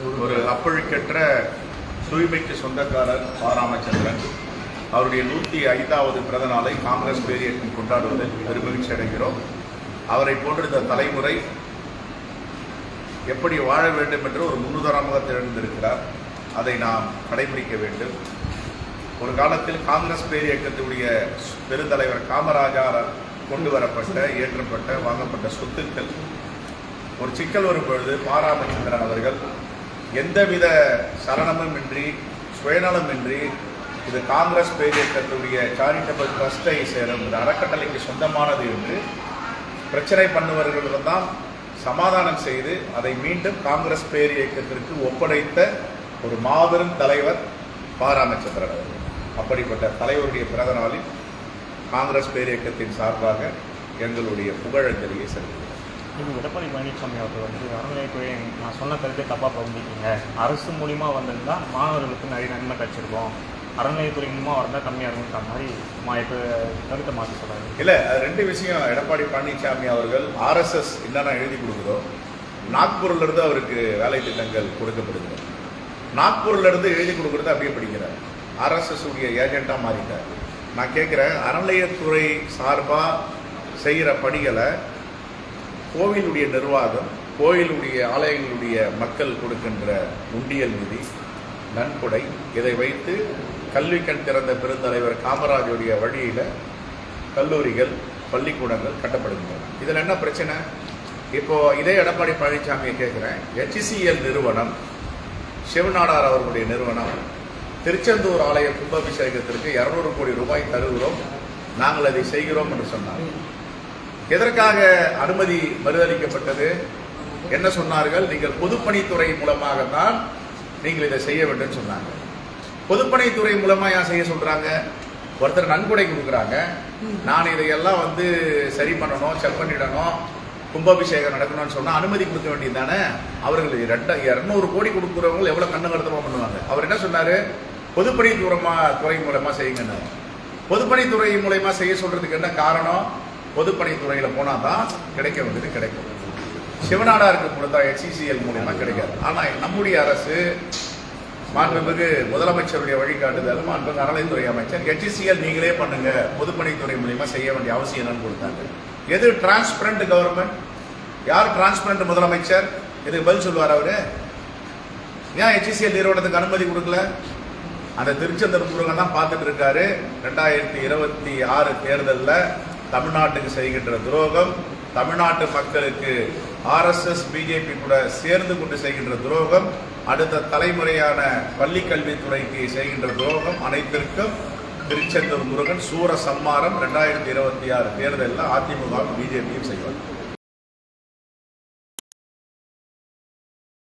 ஒரு அப்பழுக்கற்ற தூய்மைக்கு சொந்தக்காரர் ப ராமச்சந்திரன் அவருடைய நூற்றி ஐந்தாவது பிறந்த நாளை காங்கிரஸ் பேரியக்கம் கொண்டாடுவதில் பெருமகிழ்ச்சி அடைகிறோம். அவரை போன்ற இந்த தலைமுறை எப்படி வாழ வேண்டும் என்று ஒரு முன்னுதாரணமாக திகழ்ந்திருக்கிறார் அதை நாம் கடைபிடிக்க வேண்டும். ஒரு காலத்தில் காங்கிரஸ் பேரியக்கத்துடைய பெருந்தலைவர் காமராஜார் கொண்டு வரப்பட்ட ஏற்றப்பட்ட வாங்கப்பட்ட சொத்துக்கள். ஒரு சிக்கல் வரும் பொழுது பாராமச்சந்திரன் அவர்கள் எந்தவித சரணமும் இன்றி சுயநலமின்றி இது காங்கிரஸ் பேரியக்கத்துடைய சாரிட்டபிள் ட்ரஸ்டை சேரும். இது அறக்கட்டளைக்கு சொந்தமானது என்று பிரச்சனை பண்ணுவர்களிடம் சமாதானம் செய்து அதை மீண்டும் காங்கிரஸ் பேரியக்கத்திற்கு ஒப்படைத்த ஒரு மாபெரும் தலைவர் பாராமச்சந்திரன் அவர்கள் அப்படிப்பட்ட தலைவருடைய பிறந்த நாளில் காங்கிரஸ் பேரியக்கத்தின் சார்பாக எங்களுடைய புகழஞ்சலியை செலுத்துகிறோம். நீங்கள் எடப்பாடி பழனிசாமி அவர்கள் வந்து அறநிலையத்துறை நான் சொன்ன கருத்தை தப்பாக புரிஞ்சுக்கிங்க அரசு மூலிமா வந்திருந்தால் மாணவர்களுக்கு நிறைய நன்மை கிடச்சிருக்கோம். அறநிலையத்துறை மூலமாக வந்தால் கம்மியாக இருக்குன்ற மாதிரி மா இப்போ கருத்தை மாற்றி சொல்கிறாங்க இல்லை அது ரெண்டு விஷயம் எடப்பாடி பழனிசாமி அவர்கள் ஆர்எஸ்எஸ் என்னென்ன எழுதி கொடுக்குதோ நாக்பூர்லேருந்து அவருக்கு வேலை திட்டங்கள் கொடுக்கப்படுகிறது. நாக்பூர்லேருந்து எழுதி கொடுக்குறது அப்படியே படிக்கிறார். ஆர்எஸ்எஸ் உடைய ஏஜெண்ட்டாக மாறிட்டார். நான் கேட்குறேன் அறநிலையத்துறை சார்பாக செய்கிற பணிகளை கோவிலுடைய நிர்வாகம் கோயிலுடைய ஆலயங்களுடைய மக்கள் கொடுக்கின்ற உண்டியல் நிதி நன்கொடை. இதை வைத்து கல்வி கண் திறந்த பெருந்தலைவர் காமராஜருடைய வழியில் கல்லூரிகள் பள்ளிக்கூடங்கள் கட்டப்படுகின்றன. இதில் என்ன பிரச்சனை? இப்போ இதே எடப்பாடி பழனிசாமியை கேட்குறேன். ஹெச்சிசிஎல் நிறுவனம் சிவநாடார் அவர்களுடைய நிறுவனம் திருச்செந்தூர் ஆலய கும்பாபிஷேகத்திற்கு இரநூறு கோடி ரூபாய் தருகிறோம். நாங்கள் அதை செய்கிறோம் என்று சொன்னார். எதற்காக அனுமதி மறுதளிக்கப்பட்டது? என்ன சொன்னார்கள்? நீங்கள் பொதுப்பணித்துறை மூலமாகத்தான் நீங்கள் இதை செய்ய வேண்டும் சொன்னாங்க. பொதுப்பணித்துறை மூலமா ஏன் செய்ய சொல்றாங்க? ஒருத்தர் நன்கொடை கொடுக்குறாங்க. நான் இதையெல்லாம் வந்து சரி பண்ணணும் செக் பண்ணிடணும் கும்பாபிஷேகம் நடக்கணும்னு சொன்னா அனுமதி கொடுக்க வேண்டியது தானே? அவர்கள் ரெண்ட இரநூறு கோடி கொடுக்குறவங்க எவ்வளவு கண்ணு கருத்தமா பண்ணுவாங்க. அவர் என்ன சொன்னாரு? பொதுப்பணித்துறைமா துறை மூலமா செய்யுங்கன்னு பொதுப்பணித்துறை மூலயமா செய்ய சொல்றதுக்கு என்ன காரணம்? பொதுப்பணித்துறையில் போனால் தான் கிடைக்க வேண்டியது கிடைக்கும். சிவநாடாருக்கு கொடுத்தா ஹெச்சிசிஎல் மூலியமாக கிடைக்காது. ஆனால் நம்முடைய அரசு மாண்புமிகு முதலமைச்சருடைய வழிகாட்டுதல் மாண்புமிகு அறநிலைத்துறை அமைச்சர் ஹெச்சிசிஎல் நீங்களே பண்ணுங்க. பொதுப்பணித்துறை மூலியமாக செய்ய வேண்டிய அவசியம் என்னன்னு கொடுத்தாங்க. எது டிரான்ஸ்பரண்ட் கவர்மெண்ட் யார் டிரான்ஸ்பரண்ட் முதலமைச்சர்? இதுக்கு பதில் சொல்லுவார் அவரு? ஏன் ஹெச்சிசிஎல் நிறுவனத்துக்கு அனுமதி கொடுக்கல? அந்த திருச்செந்தர் முருகன் தான் பார்த்துட்டு இருக்காரு. ரெண்டாயிரத்தி இருபத்தி ஆறு தேர்தலில் தமிழ்நாட்டுக்கு செய்கின்ற துரோகம் தமிழ்நாட்டு மக்களுக்கு ஆர்எஸ்எஸ் பிஜேபி கூட சேர்ந்து கொண்டு செய்கின்ற துரோகம் அடுத்த தலைமுறையான பள்ளி கல்வித்துறைக்கு செய்கின்ற துரோகம் அனைத்திற்கும் திருச்செந்தூர் முருகன் சூர சம்மாரம் ரெண்டாயிரத்தி இருபத்தி ஆறு தேர்தலில் அதிமுகவும் பிஜேபியும் செய்வார்.